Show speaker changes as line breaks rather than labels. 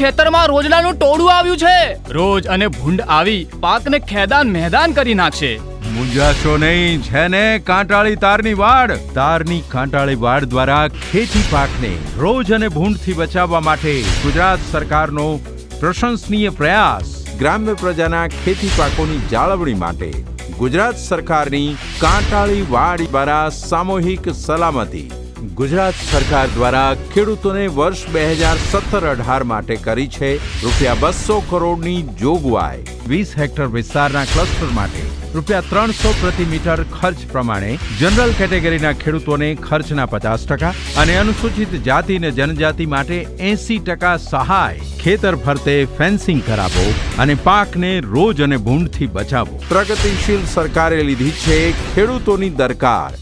ખેતરમાં રોજડાનું ટોળું આવ્યું છે. રોજ અને ભૂંડ આવી પાકને ખેદાન મેદાન કરી નાખશે.
મૂંઝાશો નહીં છે ને કાંટાળી તારની વાડ. તારની કાંટાળી વાડ દ્વારા ખેતી પાકને રોજ અને ભૂંડથી બચાવવા માટે ગુજરાત સરકારનો પ્રશંસનીય પ્રયાસ. ગ્રામ્ય પ્રજાના ખેતી પાકોની જાળવણી માટે ગુજરાત સરકારની કાંટાળી વાડ દ્વારા સામૂહિક સલામતી. ગુજરાત સરકાર દ્વારા ખેડૂતોને વર્ષ બે હજાર સત્તર અઢાર માટે કરી છે રૂપિયા બસો કરોડની જોગવાઈ. વીસ હેક્ટર વિસ્તારના ક્લસ્ટર માટે રૂપિયા ત્રણસો પ્રતિ મીટર ખર્ચ પ્રમાણે જનરલ કેટેગરીના ખેડૂતોને ખર્ચના પચાસ ટકા અને અનુસૂચિત જાતિ અને જનજાતિ માટે એસી ટકા સહાય. ખેતર ફરતે ફેન્સિંગ કરાવો અને પાકને રોજ અને ભૂંડથી બચાવો. પ્રગતિશીલ સરકારે લીધી છે ખેડૂતોની દરકાર.